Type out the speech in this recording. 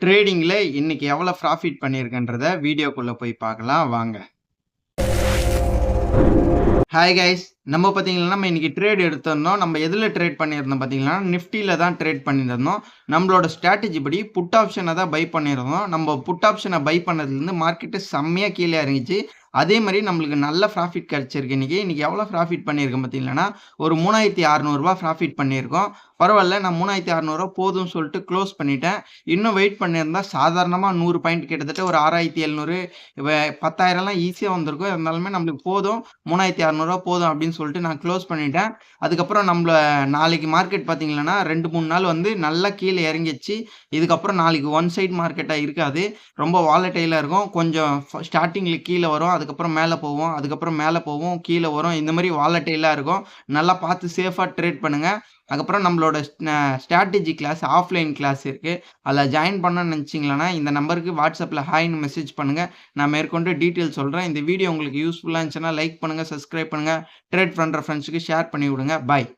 ட்ரேடிங்கில் இன்னைக்கு எவ்வளோ ப்ராஃபிட் பண்ணியிருக்கன்றத வீடியோக்குள்ளே போய் பார்க்கலாம் வாங்க. Hi guys. நம்ம பார்த்தீங்கன்னா, நம்ம இன்னைக்கு ட்ரேட் எடுத்திருந்தோம். நம்ம எதில் ட்ரேட் பண்ணியிருந்தோம் பார்த்தீங்கன்னா, நிஃப்டியில் தான் ட்ரேட் பண்ணியிருந்தோம். நம்மளோட ஸ்ட்ராட்டஜி படி புட் ஆப்ஷனை தான் பை பண்ணியிருந்தோம். நம்ம புட் ஆப்ஷனை பை பண்ணதுலேருந்து மார்க்கெட்டு செம்மையா கீழே இறங்கிச்சு. அதே மாதிரி நம்மளுக்கு நல்ல ப்ராஃபிட் கிடச்சிருக்கு இன்னைக்கு. இன்றைக்கி எவ்வளோ ப்ராஃபிட் பண்ணியிருக்கேன் பார்த்தீங்கன்னா, ஒரு மூணாயிரத்தி அறநூறுபா ப்ராஃபிட் பண்ணியிருக்கோம். பரவாயில்ல நான் மூணாயிரத்தி அறநூறுவா போதும்னு சொல்லிட்டு க்ளோஸ் பண்ணிட்டேன். இன்னும் வெயிட் பண்ணியிருந்தா சாதாரணமாக நூறு பாயிண்ட் கிட்டத்தட்ட ஒரு ஆறாயிரத்தி எழுநூறு பத்தாயிரம்லாம் ஈஸியாக வந்திருக்கும். இருந்தாலுமே நம்மளுக்கு போதும். மூணாயிரத்தி அறநூறுவா போதும் அப்படின்னு சொல்லிட்டு நான் க்ளோஸ் பண்ணிட்டேன். அதுக்கப்புறம் நம்மள நாளைக்கு மார்க்கெட் பார்த்தீங்கன்னா, 2, 3 நாள் வந்து நல்லா கீழே இறங்கிச்சு இதுக்கப்புறம் நாளைக்கு ஒன் சைட் மார்க்கெட்டாக இருக்காது. ரொம்ப வாலட்டைலாக இருக்கும். கொஞ்சம் ஸ்டார்டிங்கில் கீழே வரும். அதுக்கப்புறம் மேலே போவோம் அதுக்கப்புறம் மேலே போவோம் கீழே வரும். இந்த மாதிரி வாலடைலா இருக்கும். நல்லா பார்த்து சேஃபாக ட்ரேட் பண்ணுங்கள் அதுக்கப்புறம் நம்மளோட ஸ்ட்ராட்டஜி கிளாஸ் ஆஃப்லைன் கிளாஸ் இருக்குது அதில் ஜாயின் பண்ண நினைச்சீங்கன்னா, இந்த நம்பருக்கு வாட்ஸ்அப்பில் ஹாய்னு மெசேஜ் பண்ணுங்கள் நான் மேற்கொண்டு டீட்டெயில் சொல்கிறேன் இந்த வீடியோ உங்களுக்கு யூஸ்ஃபுல்லாக இருந்துச்சுன்னா லைக் பண்ணுங்கள் சப்ஸ்கிரைப் பண்ணுங்க. ட்ரேட் பண்ணுற ஃப்ரெண்ட்ஸுக்கு ஷேர் பண்ணி விடுங்க. பாய்.